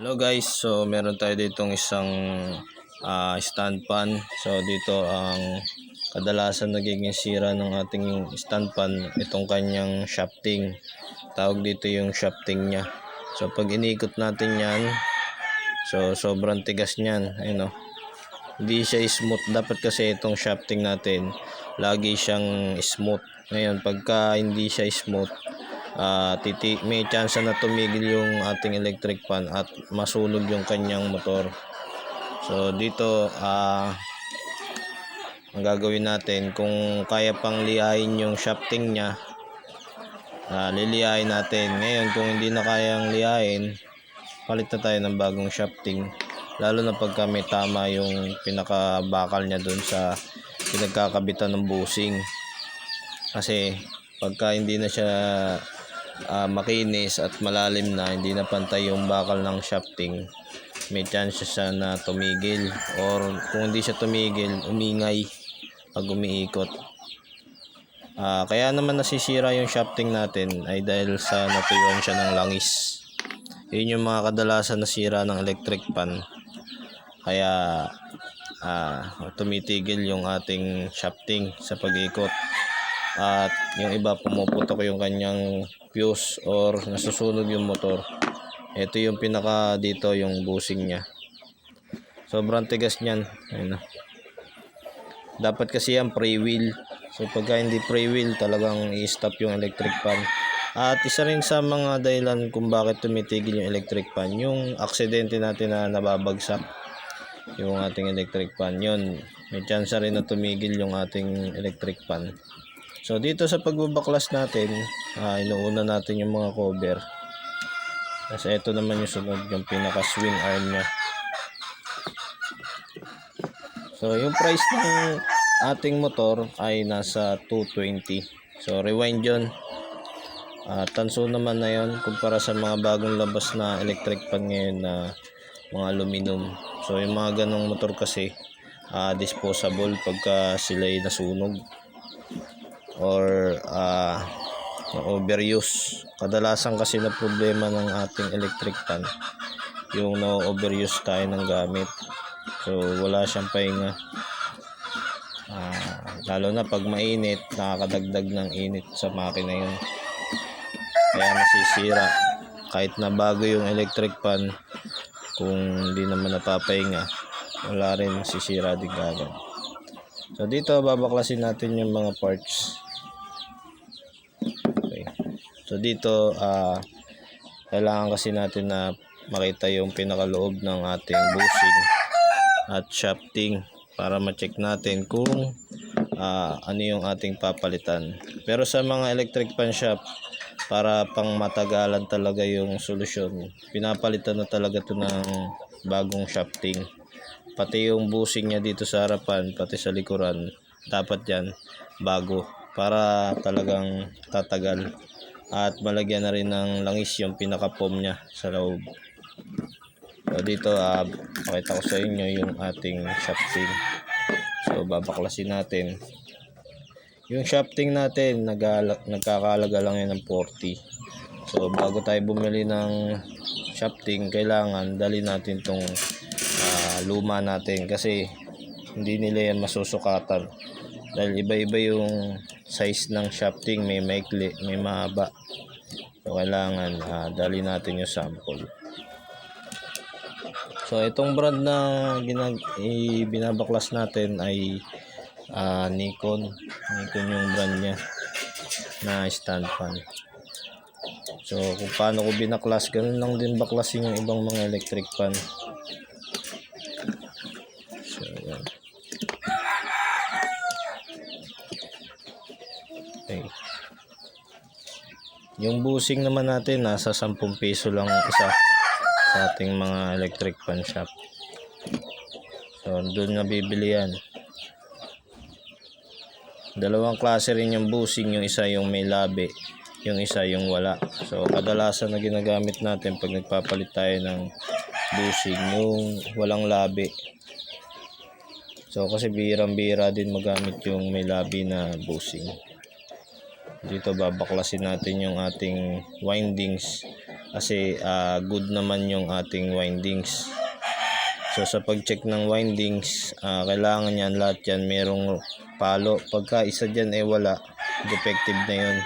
Hello guys, so meron tayo ditong isang ah, stand pan. So dito ang kadalasan nagiging sira ng ating stand pan itong kanyang shafting. Tawag dito yung shafting niya. So pag inikot natin yan, so sobrang tigas niyan. Ayun oh. Hindi siya smooth. Dapat kasi itong shafting natin, lagi siyang smooth. Ngayon, pagka hindi siya smooth, ah titi may chance na tumigil yung ating electric fan at masunog yung kanyang motor. So dito ah ang gagawin natin kung kaya pang liyahin yung shafting niya ah, liliyahin natin. Ngayon kung hindi na kayang liyahin, palit na tayo ng bagong shafting. Lalo na pagka may tama yung pinakabakal niya dun sa pinagkakabitan ng busing. Kasi pagka hindi na siya ah, makinis at malalim na, hindi na pantay yung bakal ng shafting, may chance siya na tumigil or kung hindi siya tumigil, umingay pag umiikot. Ah, kaya naman nasisira yung shafting natin ay dahil sa natuyuan siya ng langis. Yun yung mga kadalasan na sira ng electric pan. Kaya ah, tumitigil yung ating shafting sa pag-ikot at yung iba pumuputok yung kanyang fuse or nasusunog yung motor. Ito yung pinaka dito yung busing niya. Sobrang tigas niyan. Ayun dapat kasi yan pre-wheel. So pagka hindi pre-wheel talagang i-stop yung electric fan. At isa rin sa mga dahilan kung bakit tumitigil yung electric fan yung aksidente natin na nababagsak yung ating electric fan. Yun may chance rin na tumigil yung ating electric fan So dito sa pagbabaklas natin, ah, inuuna natin yung mga cover. Kasi ito naman yung sunod, yung pinaka swing arm niya. So yung price ng ating motor ay nasa 220. So rewind yun. Ah, tanso naman na yun kumpara sa mga bagong labas na electric pan ngayon na mga aluminum. So yung mga ganong motor kasi ah, disposable pagka sila'y nasunog or uh, overuse. Kadalasan kasi na problema ng ating electric fan yung na-overuse tayo ng gamit. So wala siyang pahinga. Ah, lalo na pag mainit, nakakadagdag ng init sa makina yun. Kaya nasisira. Kahit na bago yung electric fan, kung hindi naman napapahinga, wala rin sisira din kagad. So dito babaklasin natin yung mga parts. So dito ah kailangan kasi natin na makita yung pinakaloob ng ating bushing at shafting para ma-check natin kung ah, ano yung ating papalitan. Pero sa mga electric pan shop para pang matagalan talaga yung solusyon, pinapalitan na talaga to ng bagong shafting pati yung busing niya dito sa harapan pati sa likuran dapat yan bago para talagang tatagal at malagyan na rin ng langis yung pinaka foam niya sa loob. So dito ah, pakita ko sa inyo yung ating shafting. So babaklasin natin. Yung shafting natin nagala, nagkakalaga lang yan ng 40 so bago tayo bumili ng shafting kailangan dali natin tong ah, luma natin kasi hindi nila yan masusukatan dahil iba-iba yung size ng shafting may maikli, may mahaba. So kailangan ah, dali natin yung sample. So itong brand na ginag i- binabaklas natin ay ah, Nikon. Nikon yung brand niya na stand fan. So kung paano ko binaklas ganun lang din baklasin yung ibang mga electric fan So, yan. Okay. Yung busing naman natin, nasa 10 piso lang isa sa ating mga electric fan shop. So, doon na bibili yan. Dalawang klase rin yung busing, yung isa yung may labi, yung isa yung wala. So, kadalasan na ginagamit natin pag nagpapalit tayo ng busing, yung walang labi. So kasi birang-bira din magamit yung may labi na busing. Dito babaklasin natin yung ating windings kasi ah, good naman yung ating windings. So sa pag-check ng windings, ah, kailangan yan lahat yan merong palo. Pagka isa dyan eh wala, defective na yun.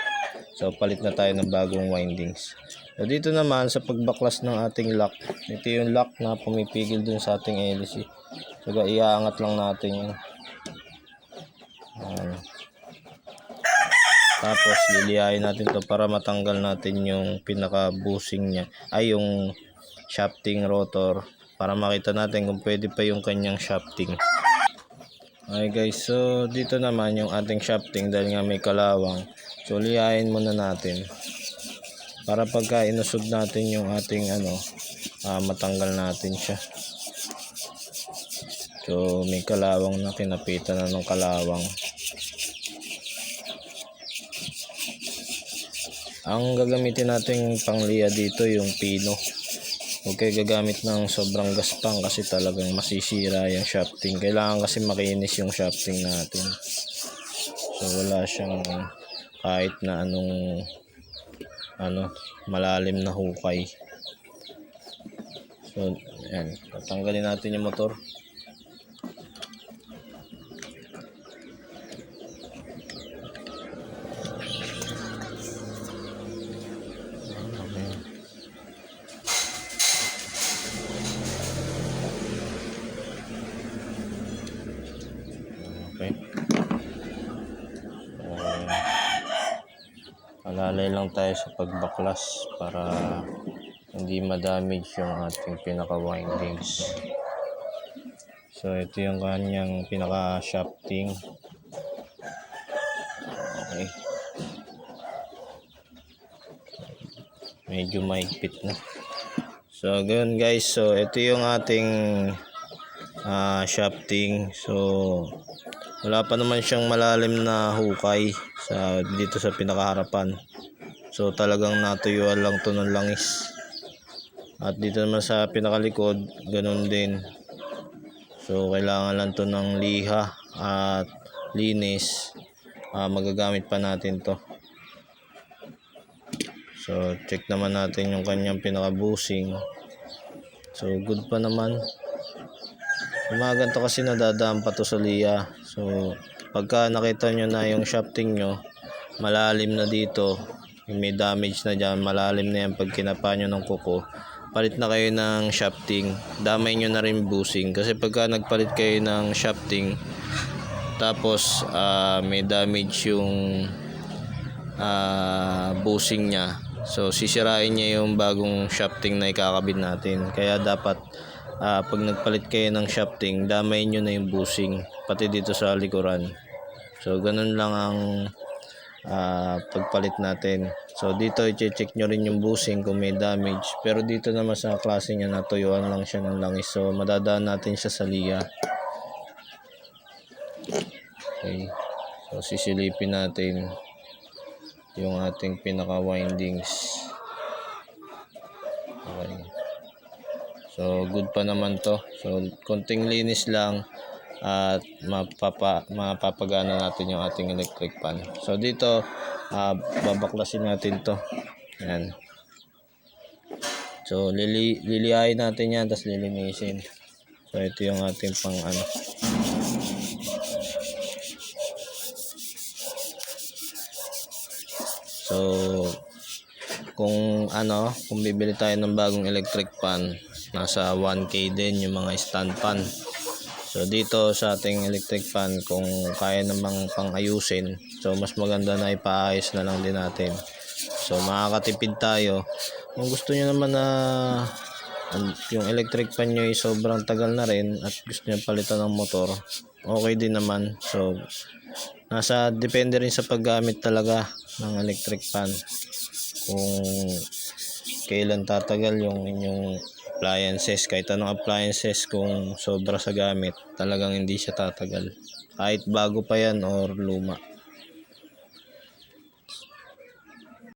So palit na tayo ng bagong windings. So dito naman sa pagbaklas ng ating lock, ito yung lock na pumipigil dun sa ating LC. So iaangat lang natin yun. Ayan. Tapos liliyahin natin to para matanggal natin yung pinaka busing niya ay yung shafting rotor para makita natin kung pwede pa yung kanyang shafting. Okay guys, so dito naman yung ating shafting dahil nga may kalawang. So liyahin muna natin para pagka inusog natin yung ating ano, ah, matanggal natin siya. So may kalawang na kinapitan na ng kalawang. Ang gagamitin nating pangliya dito yung pino. Huwag kayo gagamit ng sobrang gaspang kasi talagang masisira yung shafting. Kailangan kasi makinis yung shafting natin. So wala siyang kahit na anong ano malalim na hukay. So yan, tatanggalin natin yung motor. Alalay lang tayo sa pagbaklas para hindi ma-damage yung ating pinaka-windings. So, ito yung kanyang pinaka-shafting. Okay. Medyo maigpit na. So, ganun guys. So, ito yung ating ah shafting. So, wala pa naman siyang malalim na hukay sa dito sa pinakaharapan. So, talagang natuyuan lang to ng langis. At dito naman sa pinakalikod, ganun din. So, kailangan lang to ng liha at linis. Ah, magagamit pa natin to. So, check naman natin yung kanyang pinaka-busing. So, good pa naman. Yung mga ganito kasi nadadaan pa to sa liya. So, pagka nakita nyo na yung shafting nyo, malalim na dito, may damage na dyan, malalim na yan pag kinapa nyo ng kuko, palit na kayo ng shafting, damay nyo na rin busing. Kasi pagka nagpalit kayo ng shafting, tapos ah, may damage yung ah, busing niya, so sisirain niya yung bagong shafting na ikakabit natin. Kaya dapat ah, pag nagpalit kayo ng shafting, damay nyo na yung busing, pati dito sa likuran. So, ganun lang ang ah, pagpalit natin. So, dito i-check nyo rin yung busing kung may damage. Pero dito naman sa klase niya, natuyuan lang siya ng langis. So, madadaan natin siya sa liya. Okay. So, sisilipin natin yung ating pinaka-windings. Okay. So, good pa naman to. So, konting linis lang at mapapa, mapapagana natin yung ating electric pan. So, dito, ah, babaklasin natin to. Ayan. So, lili, liliyahin natin yan, tapos lilinisin. So, ito yung ating pang ano. So, kung ano, kung bibili tayo ng bagong electric pan, nasa 1k din yung mga stand pan. So dito sa ating electric fan kung kaya namang pang-ayusin, so mas maganda na ipaayos na lang din natin. So makakatipid tayo. Kung gusto niyo naman na yung electric fan nyo ay sobrang tagal na rin at gusto niyo palitan ng motor, okay din naman. So nasa depende rin sa paggamit talaga ng electric fan. Kung kailan tatagal yung inyong appliances. Kahit anong appliances kung sobra sa gamit talagang hindi siya tatagal. Kahit bago pa yan or luma